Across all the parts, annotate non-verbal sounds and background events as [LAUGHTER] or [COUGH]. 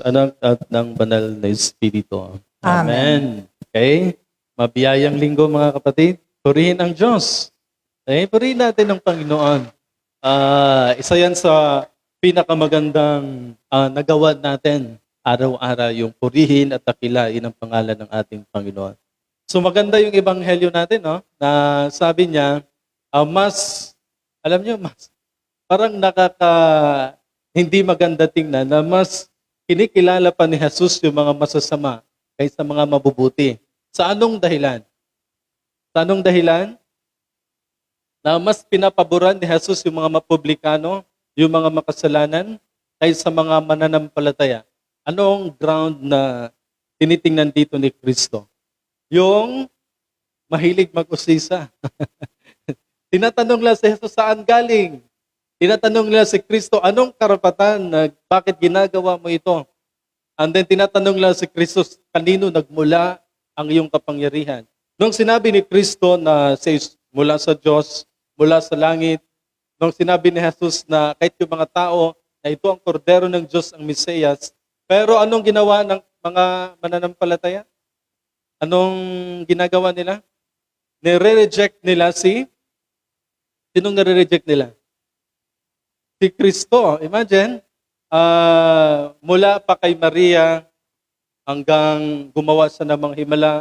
anak at ng banal na Espiritu. Amen. Okay? Mabiyayang linggo mga kapatid. Purihin ang Diyos. Okay? Purihin natin ang Panginoon. Ah, isa yan sa pinakamagandang ah, nagawa natin araw-araw yung purihin at takilain ang pangalan ng ating Panginoon. So maganda yung ebanghelyo natin, no? Na sabi niya, ah, mas, alam niyo, mas, parang nakaka, hindi maganda tingnan na mas kinikilala pa ni Jesus yung mga masasama kaysa mga mabubuti. Sa anong dahilan? Sa anong dahilan? Na mas pinapaboran ni Jesus yung mga mapublikano, yung mga makasalanan, kaysa mga mananampalataya. Anong ground na tinitingnan dito ni Kristo? Yung mahilig mag-usisa. [LAUGHS] Tinatanong lang si Jesus saan galing? Tinatanong nila si Kristo, anong karapatan bakit ginagawa mo ito? And then tinatanong nila si Kristo, kanino nagmula ang iyong kapangyarihan? Nung sinabi ni Kristo na says, mula sa Diyos, mula sa langit, nung sinabi ni Jesus na kahit yung mga tao na ito ang kordero ng Diyos, ang Mesiyas, pero anong ginawa ng mga mananampalataya? Anong ginagawa nila? Nire-reject nila si Sinong nare-reject nila? Si Kristo. Imagine, ah, mula pa kay Maria hanggang gumawa siya ng mga himala,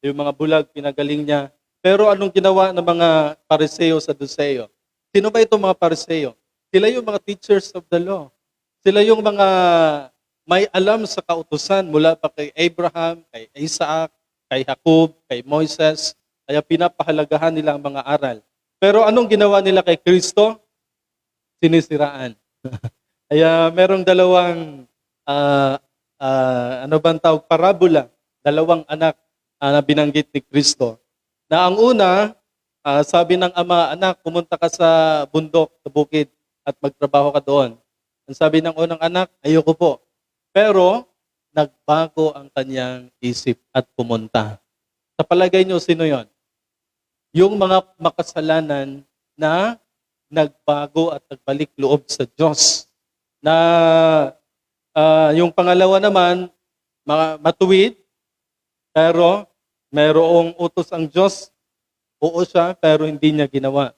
yung mga bulag, pinagaling niya. Pero anong ginawa ng mga pariseo sa Duseo? Sino ba itong mga pariseo? Sila yung mga teachers of the law. Sila yung mga may alam sa kautusan mula pa kay Abraham, kay Isaac, kay Jacob, kay Moises. Kaya pinapahalagahan nila ang mga aral. Pero anong ginawa nila kay Kristo? Sinisiraan. [LAUGHS] Kaya merong dalawang, ah, ah, ano bang tawag, parabola, dalawang anak ah, na binanggit ni Kristo. Na ang una, ah, sabi ng ama, anak, pumunta ka sa bundok, sa bukid, at magtrabaho ka doon. Ang sabi ng unang anak, ayoko po. Pero, nagbago ang kanyang isip at pumunta. Sa palagay niyo, sino yon? Yung mga makasalanan na nagbago at nagbalik loob sa Diyos. Na ah, yung pangalawa naman, ma- matuwid, pero mayroong utos ang Diyos, oo siya, pero hindi niya ginawa.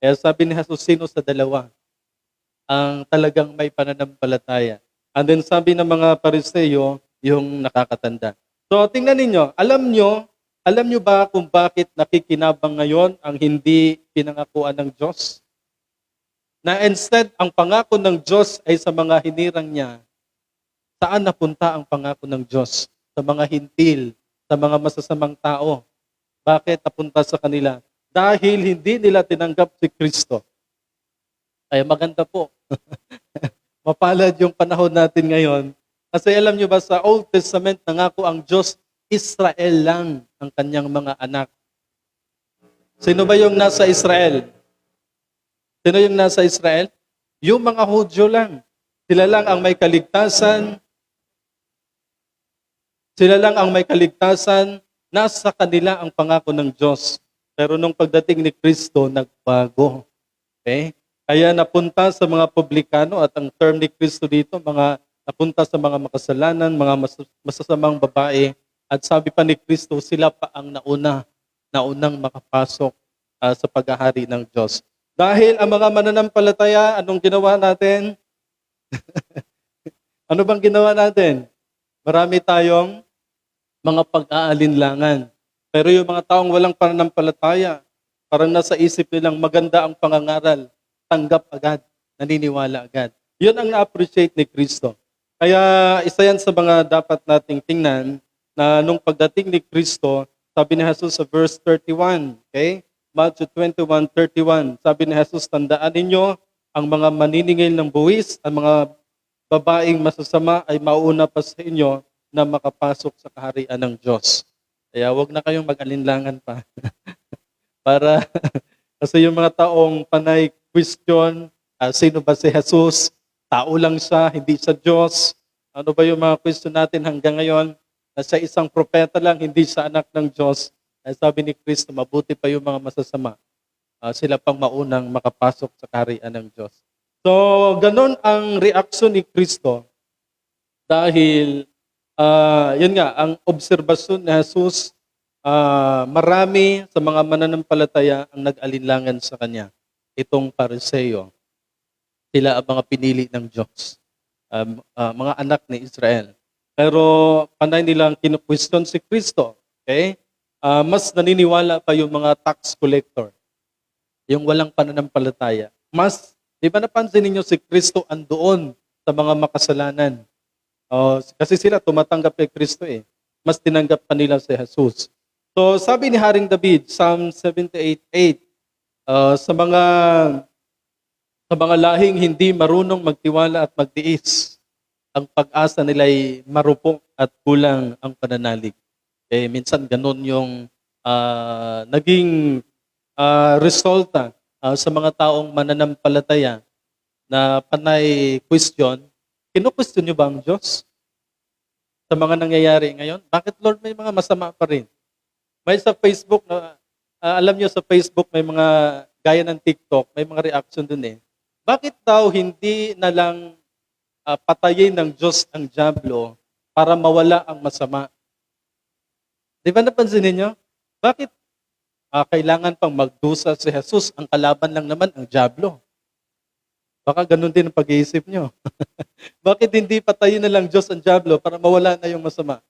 Kaya sabi ni Jesus, sino sa dalawa ang talagang may pananampalataya? And then sabi ng mga pariseyo, yung nakakatanda. So tingnan ninyo, alam nyo, alam nyo ba kung bakit nakikinabang ngayon ang hindi pinangakuan ng Diyos? Na instead, ang pangako ng Diyos ay sa mga hinirang niya. Saan napunta ang pangako ng Diyos? Sa mga hintil, sa mga masasamang tao. Bakit napunta sa kanila? Dahil hindi nila tinanggap si Kristo. Kaya maganda po. [LAUGHS] Mapalad yung panahon natin ngayon. Kasi alam nyo ba sa Old Testament, nangako ang Diyos, Israel lang ang kanyang mga anak. Sino ba yung nasa Israel? Sino yung nasa Israel? Yung mga Hudyo lang. Sila lang ang may kaligtasan. Sila lang ang may kaligtasan. Nasa kanila ang pangako ng Diyos. Pero nung pagdating ni Kristo, nagbago. Okay? Kaya napunta sa mga publikano at ang term ni Kristo dito, mga napunta sa mga makasalanan, mga mas- masasamang babae. At sabi pa ni Kristo, sila pa ang nauna, naunang makapasok ah, sa paghahari ng Diyos. Dahil ang mga mananampalataya, anong ginawa natin? [LAUGHS] ano bang ginawa natin? Marami tayong mga pag-aalinlangan. Pero yung mga taong walang pananampalataya, parang nasa isip nilang maganda ang pangangaral, tanggap agad, naniniwala agad. Yun ang na-appreciate ni Kristo. Kaya isa yan sa mga dapat nating tingnan na nung pagdating ni Kristo, sabi ni Jesus sa verse 31, okay? Matthew 21:31, sabi ni Jesus, tandaan ninyo, ang mga maniningil ng buwis, ang mga babaeng masasama ay mauna pa sa inyo na makapasok sa kaharian ng Diyos. Kaya wag na kayong mag-alinlangan pa. [LAUGHS] Para, [LAUGHS] kasi yung mga taong panay question, ah, sino ba si Jesus? Tao lang siya, hindi siya Diyos. Ano ba yung mga question natin hanggang ngayon? Na siya isang propeta lang, hindi siya anak ng Diyos. Ay sabi ni Kristo, mabuti pa yung mga masasama. Ah, sila pang maunang makapasok sa kaharian ng Diyos. So, ganun ang reaksyon ni Kristo Dahil, ah, yun nga, ang obserbasyon ni Jesus, ah, marami sa mga mananampalataya ang nag-alinlangan sa kanya. Itong pariseo. Sila ang mga pinili ng Diyos. Um, ah, mga anak ni Israel. Pero panay nilang kinukwestiyon si Kristo. Okay? Ah, mas naniniwala pa yung mga tax collector. Yung walang pananampalataya. Mas, di ba napansin ninyo si Kristo andoon sa mga makasalanan? Oh, kasi sila tumatanggap kay Kristo eh. Mas tinanggap pa nila si Jesus. So sabi ni Haring David, Psalm 78:8, uh, sa mga sa mga lahing hindi marunong magtiwala at magtiis, ang pag-asa nila ay marupok at kulang ang pananalig. Eh, minsan ganun yung ah, naging ah, resulta ah, sa mga taong mananampalataya na panay question, kinu-question nyo ba ang Diyos? Sa mga nangyayari ngayon, bakit Lord may mga masama pa rin? May sa Facebook, na, ah, alam nyo sa Facebook may mga gaya ng TikTok, may mga reaction dun eh. Bakit daw hindi na lang ah, patayin ng Diyos ang Diablo para mawala ang masama? Di ba napansin ninyo? Bakit ah, kailangan pang magdusa si Jesus? Ang kalaban lang naman ang Diablo. Baka ganun din ang pag-iisip nyo. [LAUGHS] Bakit hindi patayin na lang Diyos ang Diablo para mawala na yung masama?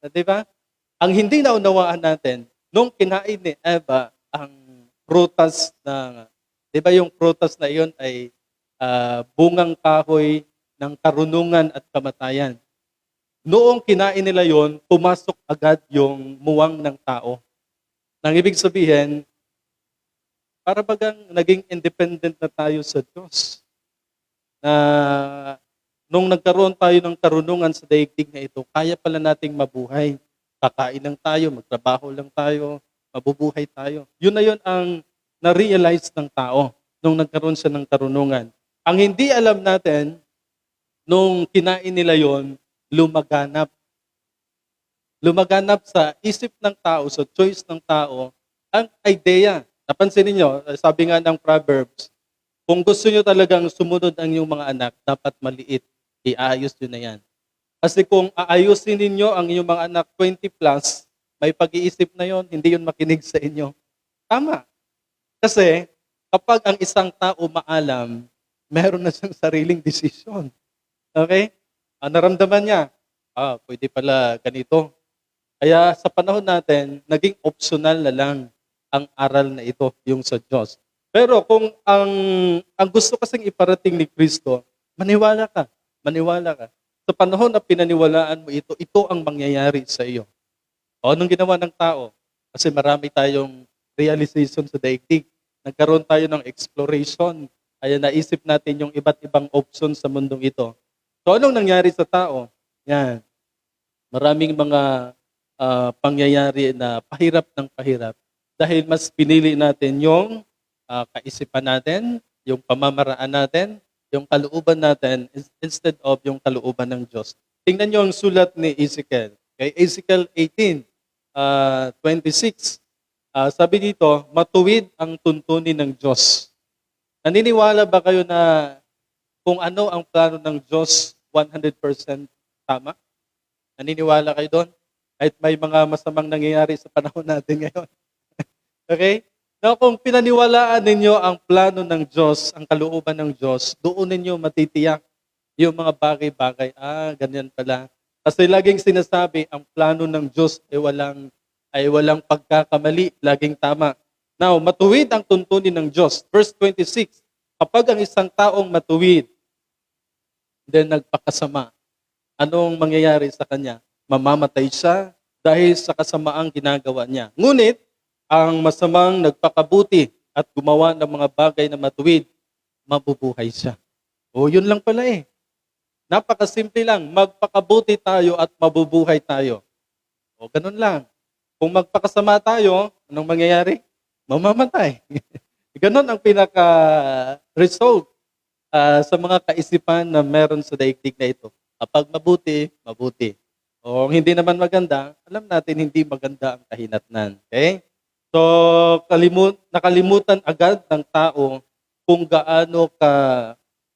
Ah, Di ba? Ang hindi naunawaan natin, nung kinain ni Eva ang prutas na, di ba yung prutas na iyon ay ah, bungang kahoy ng karunungan at kamatayan. Noong kinain nila yon, pumasok agad yung muwang ng tao. Nang ibig sabihin, para bagang naging independent na tayo sa Diyos. Na nung nagkaroon tayo ng karunungan sa daigdig na ito, kaya pala nating mabuhay. Kakain lang tayo, magtrabaho lang tayo, mabubuhay tayo. Yun na yun ang na-realize ng tao nung nagkaroon siya ng karunungan. Ang hindi alam natin, nung kinain nila yon, lumaganap. Lumaganap sa isip ng tao, sa choice ng tao, ang idea. Napansin niyo, sabi nga ng Proverbs, kung gusto niyo talagang sumunod ang inyong mga anak, dapat maliit. Iayos nyo na yan. Kasi kung aayusin ninyo ang inyong mga anak 20 plus, may pag-iisip na yon, hindi yun makinig sa inyo. Tama. Kasi kapag ang isang tao maalam, meron na siyang sariling desisyon. Okay? Ah, naramdaman niya, ah, pwede pala ganito. Kaya sa panahon natin, naging optional na lang ang aral na ito, yung sa Diyos. Pero kung ang ang gusto kasing iparating ni Kristo, maniwala ka, maniwala ka. Sa panahon na pinaniwalaan mo ito, ito ang mangyayari sa iyo. O anong ginawa ng tao? Kasi marami tayong realization sa daigdig. Nagkaroon tayo ng exploration. Kaya naisip natin yung iba't ibang options sa mundong ito. So anong nangyari sa tao? Yan. Maraming mga ah, pangyayari na pahirap ng pahirap dahil mas pinili natin yung ah, kaisipan natin, yung pamamaraan natin, yung kalooban natin ins- instead of yung kalooban ng Diyos. Tingnan niyo ang sulat ni Ezekiel. Kay Ezekiel 18, ah, 26. Ah, sabi dito, matuwid ang tuntunin ng Diyos. Naniniwala ba kayo na kung ano ang plano ng Diyos 100% tama? Naniniwala kayo doon? Kahit may mga masamang nangyayari sa panahon natin ngayon. [LAUGHS] okay? Now, kung pinaniwalaan ninyo ang plano ng Diyos, ang kalooban ng Diyos, doon ninyo matitiyak yung mga bagay-bagay. Ah, ganyan pala. Kasi laging sinasabi, ang plano ng Diyos ay walang, ay walang pagkakamali, laging tama. Now, matuwid ang tuntunin ng Diyos. Verse 26, kapag ang isang taong matuwid, then nagpakasama, anong mangyayari sa kanya? Mamamatay siya dahil sa kasamaang ginagawa niya. Ngunit, ang masamang nagpakabuti at gumawa ng mga bagay na matuwid, mabubuhay siya. O, yun lang pala eh. Napakasimple lang, magpakabuti tayo at mabubuhay tayo. O, ganun lang. Kung magpakasama tayo, anong mangyayari? Mamamatay. [LAUGHS] ganun ang pinaka-result ah, sa mga kaisipan na meron sa daigdig na ito. Kapag mabuti, mabuti. O hindi naman maganda, alam natin hindi maganda ang kahinatnan. Okay? So, kalimut, nakalimutan agad ng tao kung gaano ka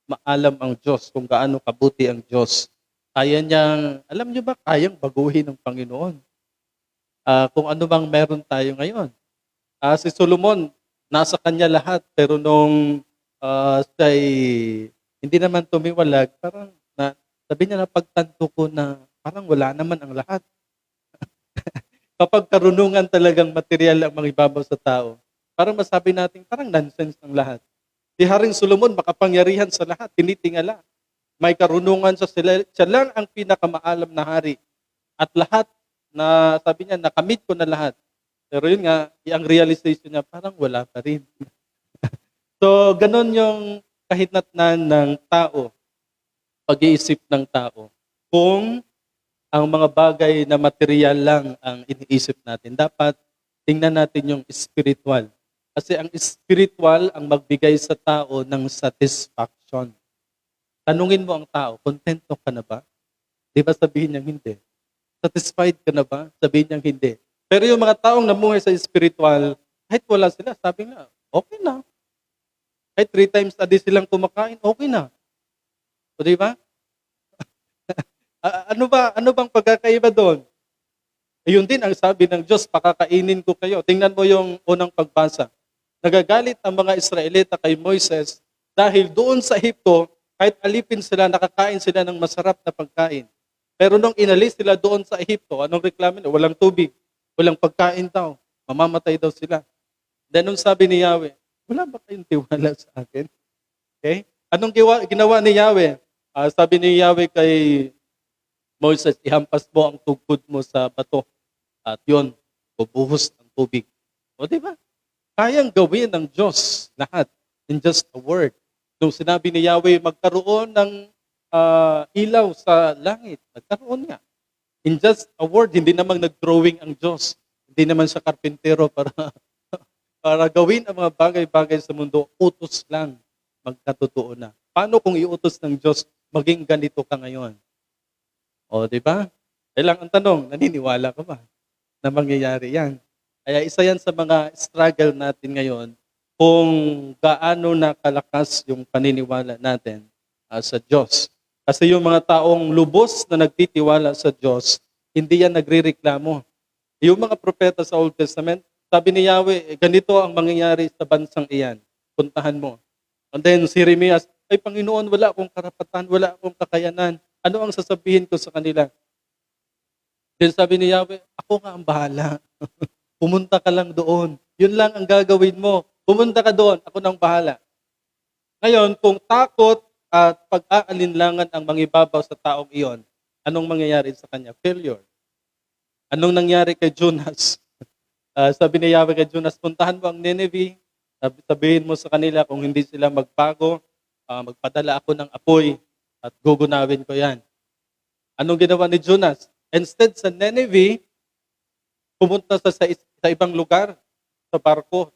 maalam ang Diyos, kung gaano kabuti ang Diyos. Kaya niyang, alam niyo ba, kayang baguhin ng Panginoon. Ah, kung ano bang meron tayo ngayon. Ah, si Solomon, nasa kanya lahat, pero nung ah, siya'y hindi naman tumiwalag, parang na, sabi niya na pagtanto ko na parang wala naman ang lahat. [LAUGHS] Kapag karunungan talagang material ang mga ibabaw sa tao, parang masabi natin, parang nonsense ang lahat. Si Haring Solomon, makapangyarihan sa lahat, tinitingala. May karunungan sa sila, siya lang ang pinakamaalam na hari. At lahat na, sabi niya, nakamit ko na lahat. Pero yun nga, ang realization niya, parang wala pa rin. So, ganun yung kahinatnan ng tao, pag-iisip ng tao. Kung ang mga bagay na material lang ang iniisip natin, dapat tingnan natin yung spiritual. Kasi ang spiritual ang magbigay sa tao ng satisfaction. Tanungin mo ang tao, kontento ka na ba? Di ba sabihin niya hindi? Satisfied ka na ba? Sabihin niya hindi. Pero yung mga taong namuhay sa spiritual, kahit wala sila, sabi nga, okay na. Kahit three times a day silang kumakain, okay na. O di ba? [LAUGHS] Ano ba ano bang pagkakaiba doon? Ayun din ang sabi ng Diyos, pakakainin ko kayo. Tingnan mo yung unang pagbasa. Nagagalit ang mga Israelita kay Moises dahil doon sa Ehipto, kahit alipin sila, nakakain sila ng masarap na pagkain. Pero nung inalis sila doon sa Ehipto, anong reklamo? Walang tubig, walang pagkain daw, mamamatay daw sila. Then nung sabi ni Yahweh, wala ba kayong tiwala sa akin? Okay? Anong giwa, ginawa ni Yahweh? Ah, sabi ni Yahweh kay Moses, ihampas mo ang tugod mo sa bato. At yun, bubuhos ng tubig. O di ba? Kayang gawin ng Diyos lahat in just a word. Nung sinabi ni Yahweh, magkaroon ng ah, ilaw sa langit. Nagkaroon nga. In just a word, hindi namang nag-drawing ang Diyos. Hindi naman siya karpintero para [LAUGHS] para gawin ang mga bagay-bagay sa mundo. Utos lang. Magkatotoo na. Paano kung iutos ng Diyos, maging ganito ka ngayon? O, di ba? Kailang ang tanong, naniniwala ka ba na mangyayari yan? Kaya isa yan sa mga struggle natin ngayon kung gaano na kalakas yung paniniwala natin ah, sa Diyos. Kasi yung mga taong lubos na nagtitiwala sa Diyos, hindi yan nagrireklamo. Yung mga propeta sa Old Testament, sabi ni Yahweh, "Eh, ganito ang mangyayari sa bansang iyan. Puntahan mo. And then si Jeremias, ay Panginoon, wala akong karapatan, wala akong kakayanan. Ano ang sasabihin ko sa kanila? Then sabi ni Yahweh, ako nga ang bahala. [LAUGHS] Pumunta ka lang doon. Yun lang ang gagawin mo. Pumunta ka doon, ako nang bahala. Ngayon, kung takot at pag-aalinlangan ang mangibabaw sa taong iyon, anong mangyayari sa kanya? Failure. Anong nangyari kay Jonas? Ah, sabi ni Yahweh kay Jonas, puntahan mo ang Nineveh, sabi- sabihin mo sa kanila kung hindi sila magbago, ah, magpadala ako ng apoy at gugunawin ko yan. Anong ginawa ni Jonas? Instead sa Nineveh, pumunta sa, sa, sa ibang lugar, sa barko.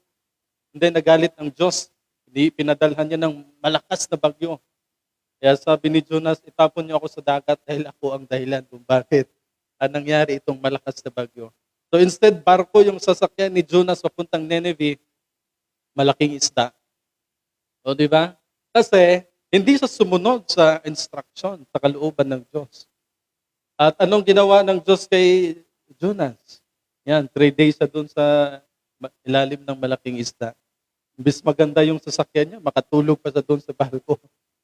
Hindi nagalit ang Diyos. Hindi pinadalhan niya ng malakas na bagyo. Kaya sabi ni Jonas, itapon niyo ako sa dagat dahil ako ang dahilan kung bakit ah, nangyari itong malakas na bagyo. So instead, barko yung sasakyan ni Jonas papuntang Nineveh, malaking isda. O di ba? Kasi hindi siya sumunod sa instruction, sa kalooban ng Diyos. At anong ginawa ng Diyos kay Jonas? Yan, three days sa doon sa ilalim ng malaking isda. Imbis maganda yung sasakyan niya, makatulog pa sa doon sa barko.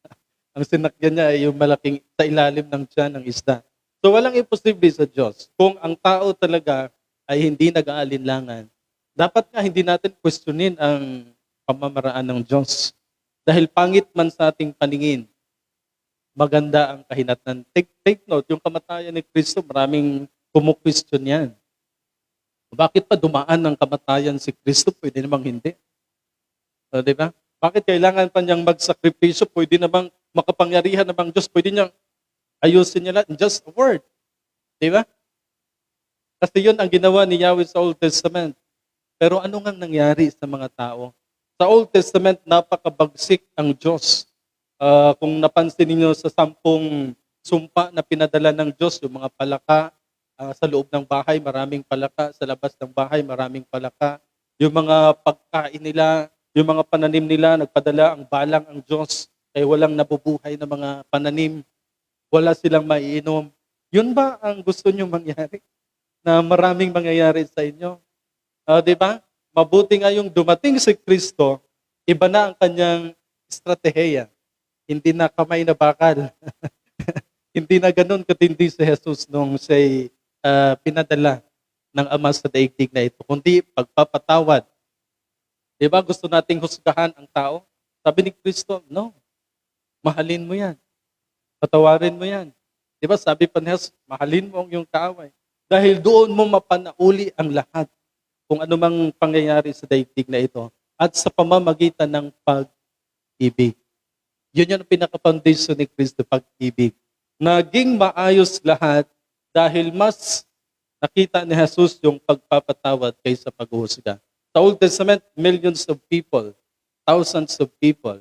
[LAUGHS] Ang sinakyan niya ay yung malaking sa ilalim ng tiyan ng isda. So walang imposible sa Diyos. Kung ang tao talaga ay hindi nag-aalinlangan, dapat nga hindi natin questionin ang pamamaraan ng Diyos. Dahil pangit man sa ating paningin, maganda ang kahinatnan. Take, take note, yung kamatayan ni Kristo, maraming kumu-question yan. Bakit pa dumaan ng kamatayan si Kristo? Pwede namang hindi. O, di ba? Bakit kailangan pa niyang magsakripisyo? Pwede namang makapangyarihan namang Diyos. Pwede niyang ayusin niya lahat just a word. Di ba? Kasi yun ang ginawa ni Yahweh sa Old Testament. Pero ano nga nangyari sa mga tao? Sa Old Testament, napakabagsik ang Diyos. Ah, kung napansin niyo sa sampung sumpa na pinadala ng Diyos, yung mga palaka ah, sa loob ng bahay, maraming palaka. Sa labas ng bahay, maraming palaka. Yung mga pagkain nila, yung mga pananim nila, nagpadala ang balang ang Diyos. Kaya walang nabubuhay na mga pananim. wala silang maiinom. Yun ba ang gusto nyo mangyari? Na maraming mangyayari sa inyo? Ah, di ba? Mabuti nga yung dumating si Kristo, iba na ang kanyang estratehiya. Hindi na kamay na bakal. [LAUGHS] Hindi na ganun katindi si Jesus nung siya'y ah, pinadala ng Ama sa daigdig na ito, kundi pagpapatawad. Di ba gusto nating husgahan ang tao? Sabi ni Kristo, no. Mahalin mo yan. Patawarin mo yan. Di ba sabi pa ni Jesus, mahalin mo ang iyong kaaway. Dahil doon mo mapanauli ang lahat kung ano mang pangyayari sa daigdig na ito at sa pamamagitan ng pag-ibig. Yun yung pinaka-foundation ni Kristo, pag-ibig. Naging maayos lahat dahil mas nakita ni Jesus yung pagpapatawad kaysa paghuhusga. Sa Old Testament, millions of people, thousands of people.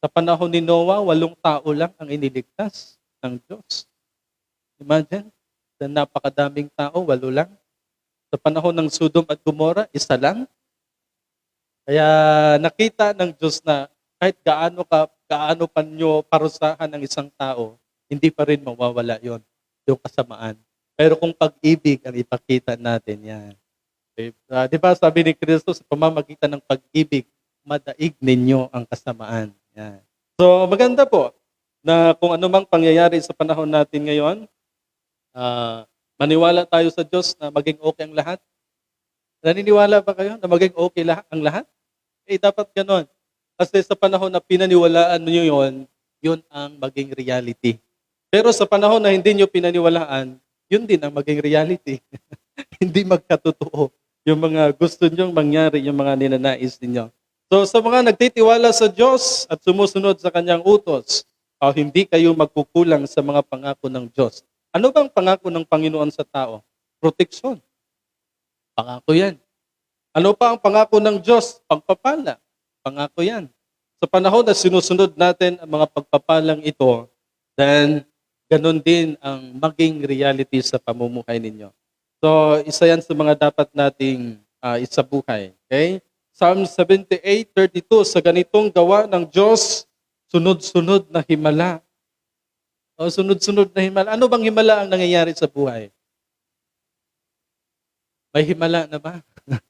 Sa panahon ni Noah, walong tao lang ang iniligtas ng Diyos. Imagine, sa napakadaming tao, walo lang. Sa panahon ng Sodom at Gomorrah, isa lang. Kaya nakita ng Diyos na kahit gaano ka gaano pa nyo parusahan ng isang tao, hindi pa rin mawawala yon yung kasamaan. Pero kung pag-ibig ang ipakita natin yan. Okay? Ah, di ba sabi ni Kristo sa pamamagitan ng pag-ibig, madaig ninyo ang kasamaan. Yan. So maganda po na kung ano mang pangyayari sa panahon natin ngayon, ah, maniwala tayo sa Diyos na maging okay ang lahat. Naniniwala ba kayo na maging okay lahat, ang lahat? Eh, dapat ganon. Kasi sa panahon na pinaniwalaan nyo yun, yun ang maging reality. Pero sa panahon na hindi nyo pinaniwalaan, yun din ang maging reality. [LAUGHS] hindi magkatotoo yung mga gusto nyong mangyari, yung mga ninanais ninyo. So sa mga nagtitiwala sa Diyos at sumusunod sa kanyang utos, ah, hindi kayo magkukulang sa mga pangako ng Diyos. Ano bang pangako ng Panginoon sa tao? Proteksyon. Pangako yan. Ano pa ang pangako ng Diyos? Pagpapala. Pangako yan. Sa panahon na sinusunod natin ang mga pagpapalang ito, then ganun din ang maging reality sa pamumuhay ninyo. So, isa yan sa mga dapat nating ah, isabuhay. Okay? Psalm 78:32 sa ganitong gawa ng Diyos, sunod-sunod na himala. O sunod-sunod na himala. Ano bang himala ang nangyayari sa buhay? May himala na ba? [LAUGHS]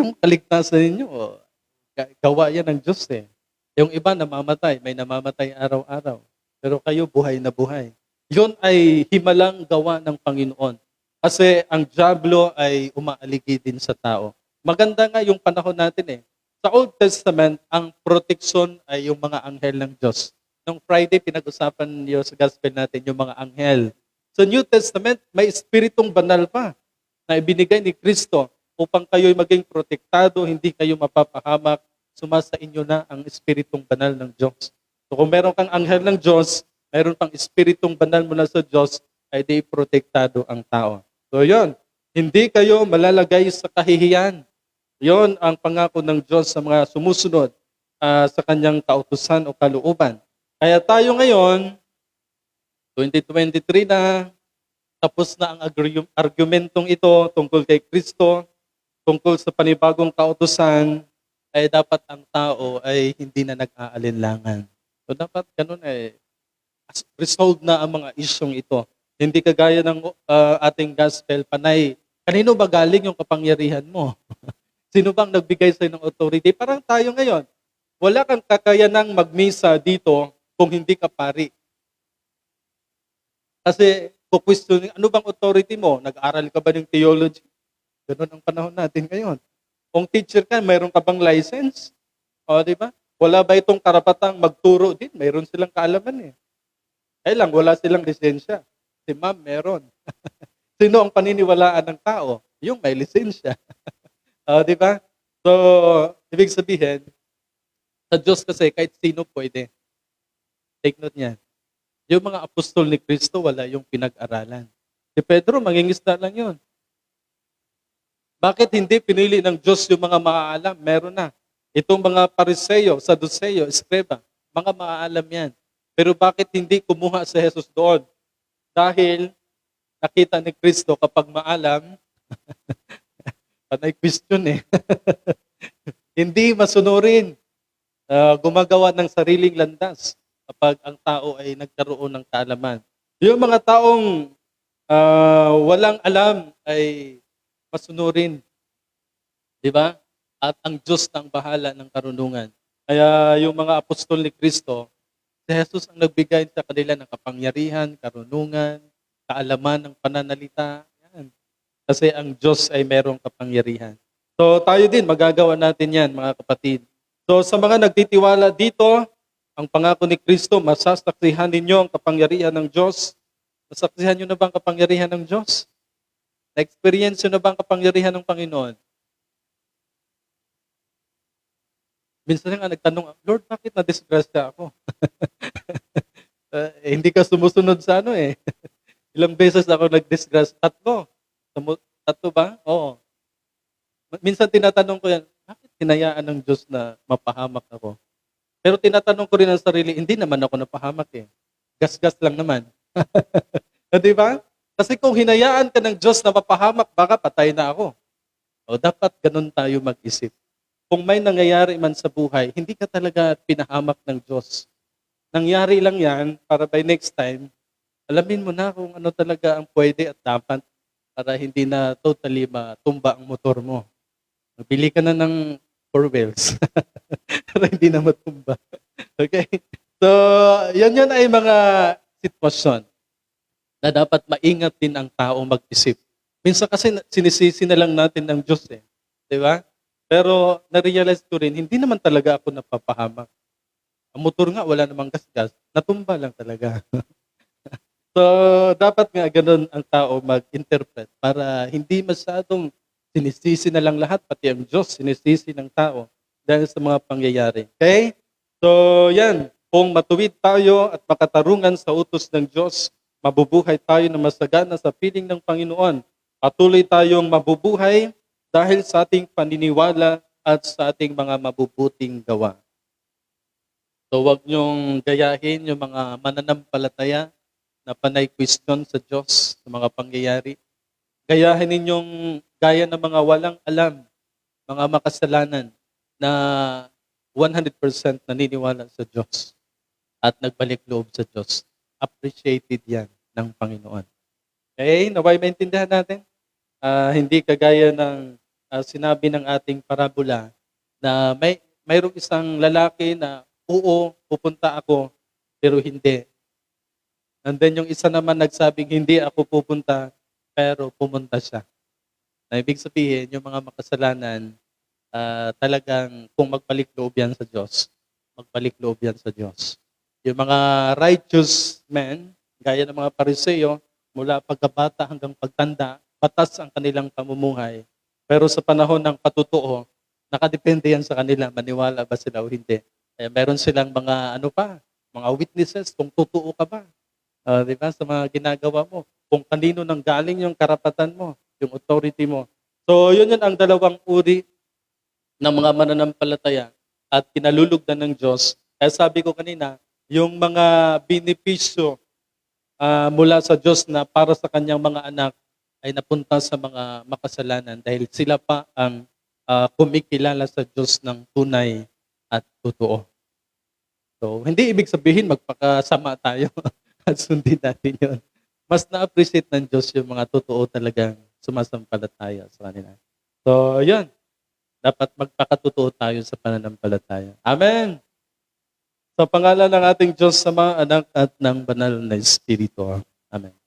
yung kaligtasan ninyo, gawa yan ng Diyos eh. Yung iba namamatay, may namamatay araw-araw. Pero kayo buhay na buhay. Yun ay himalang gawa ng Panginoon. Kasi ang Diablo ay umaaligi din sa tao. Maganda nga yung panahon natin eh. Sa Old Testament, ang proteksyon ay yung mga anghel ng Diyos. Nung Friday, pinag-usapan niyo sa gospel natin yung mga anghel. Sa New Testament, may espiritong banal pa na ibinigay ni Kristo upang kayo'y maging protektado, hindi kayo mapapahamak, sumasa inyo na ang espiritong banal ng Diyos. So kung meron kang anghel ng Diyos, meron pang espiritong banal mula sa Diyos, ay di protektado ang tao. So yon, hindi kayo malalagay sa kahihiyan. Yon ang pangako ng Diyos sa mga sumusunod ah, sa kanyang kautusan o kalooban. Kaya tayo ngayon, 2023 na, tapos na ang argu- argumentong ito tungkol kay Kristo, tungkol sa panibagong kautusan, ay dapat ang tao ay hindi na nag-aalinlangan. So dapat ganun eh, resolved na ang mga isyong ito. Hindi kagaya ng uh, ating gospel, panay, kanino ba galing yung kapangyarihan mo? [LAUGHS] Sino bang nagbigay sa'yo ng authority? Parang tayo ngayon, wala kang kakayanang magmisa dito kung hindi ka pari. Kasi kukwestiyonin, ano bang authority mo? Nag-aral ka ba ng theology? Ganun ang panahon natin ngayon. Kung teacher ka, mayroon ka bang license? O, di ba? Wala ba itong karapatang magturo din? Mayroon silang kaalaman eh. Kaya lang, wala silang lisensya. Si ma'am, meron. [LAUGHS] Sino ang paniniwalaan ng tao? Yung may lisensya. [LAUGHS] o, di ba? So, ibig sabihin, sa Diyos kasi kahit sino pwede. Take note niyan. Yung mga apostol ni Kristo, wala yung pinag-aralan. Si Pedro, mangingisda lang yun. Bakit hindi pinili ng Diyos yung mga maaalam? Meron na. Itong mga pariseyo, saduseyo, eskreba, mga maaalam yan. Pero bakit hindi kumuha si Jesus doon? Dahil nakita ni Kristo kapag maalam, [LAUGHS] panay question eh. [LAUGHS] hindi masunurin. Ah, gumagawa ng sariling landas. Kapag ang tao ay nagkaroon ng kaalaman. Yung mga taong ah, walang alam ay masunurin. Di ba? At ang Diyos ang bahala ng karunungan. Kaya yung mga apostol ni Kristo, si Jesus ang nagbigay sa kanila ng kapangyarihan, karunungan, kaalaman ng pananalita. Yan. Kasi ang Diyos ay merong kapangyarihan. So tayo din, magagawa natin yan mga kapatid. So sa mga nagtitiwala dito, ang pangako ni Kristo, masasaksihan ninyo ang kapangyarihan ng Diyos. Nasaksihan nyo na ba ang kapangyarihan ng Diyos? Na-experience nyo na ba ang kapangyarihan ng Panginoon? Minsan nga nagtanong, Lord, bakit na-disgrasya ako? [LAUGHS] Eh, hindi ka sumusunod sa ano eh. [LAUGHS] Ilang beses ako nag-disgrace? Tatlo. Tatlo ba? Oo. Minsan tinatanong ko yan, bakit tinayaan ng Diyos na mapahamak ako? Pero tinatanong ko rin ang sarili, hindi naman ako napahamak eh. Gas-gas lang naman. [LAUGHS] Di ba? Kasi kung hinayaan ka ng Diyos na mapahamak, baka patay na ako. O dapat ganun tayo mag-isip. Kung may nangyayari man sa buhay, hindi ka talaga pinahamak ng Diyos. Nangyari lang yan para by next time, alamin mo na kung ano talaga ang pwede at dapat para hindi na totally matumba ang motor mo. Bili ka na ng four wheels [LAUGHS] para hindi na matumba. Okay? So, yan yan ay mga sitwasyon na dapat maingat din ang tao mag-isip. Minsan kasi sinisisi na lang natin ng Diyos eh. Di ba? Pero na-realize ko rin, hindi naman talaga ako napapahamak. Ang motor nga, wala namang gasgas. Natumba lang talaga. [LAUGHS] so, dapat nga ganun ang tao mag-interpret para hindi masyadong sinisisi na lang lahat, pati ang Diyos sinisisi ng tao dahil sa mga pangyayari. Okay? So, yan. Kung matuwid tayo at makatarungan sa utos ng Diyos, mabubuhay tayo na masagana sa piling ng Panginoon. Patuloy tayong mabubuhay dahil sa ating paniniwala at sa ating mga mabubuting gawa. So wag niyong gayahin yung mga mananampalataya na panay question sa Diyos sa mga pangyayari. Gayahin ninyong gaya ng mga walang alam, mga makasalanan na 100% naniniwala sa Diyos at nagbalik loob sa Diyos. Appreciated yan ng Panginoon. Okay, naway maintindihan natin? Ah, hindi kagaya ng ah, sinabi ng ating parabola na may mayroong isang lalaki na oo, pupunta ako, pero hindi. And then yung isa naman nagsabing hindi ako pupunta, pero pumunta siya. Na ibig sabihin, yung mga makasalanan, ah, talagang kung magbalik loob yan sa Diyos, magbalik loob yan sa Diyos. Yung mga righteous men, gaya ng mga pariseo, mula pagkabata hanggang pagtanda, batas ang kanilang pamumuhay. Pero sa panahon ng patutuo, nakadepende yan sa kanila, maniwala ba sila o hindi. Kaya meron silang mga ano pa, mga witnesses kung totoo ka ba. Ah, di? Sa mga ginagawa mo. Kung kanino nang galing yung karapatan mo, yung authority mo. So, yun yun ang dalawang uri ng mga mananampalataya at kinalulugdan ng Diyos. Kaya sabi ko kanina, yung mga benepisyo ah, mula sa Diyos na para sa kanyang mga anak ay napunta sa mga makasalanan dahil sila pa ang ah, kumikilala sa Diyos ng tunay at totoo. So, hindi ibig sabihin magpakasama tayo [LAUGHS] at sundin natin yun. Mas na-appreciate ng Diyos yung mga totoo talagang sumasampalataya sa kanila. So, yun. Dapat magpakatotoo tayo sa pananampalataya. Amen! Sa pangalan ng ating Diyos sa mga anak at ng banal na Espiritu. Amen.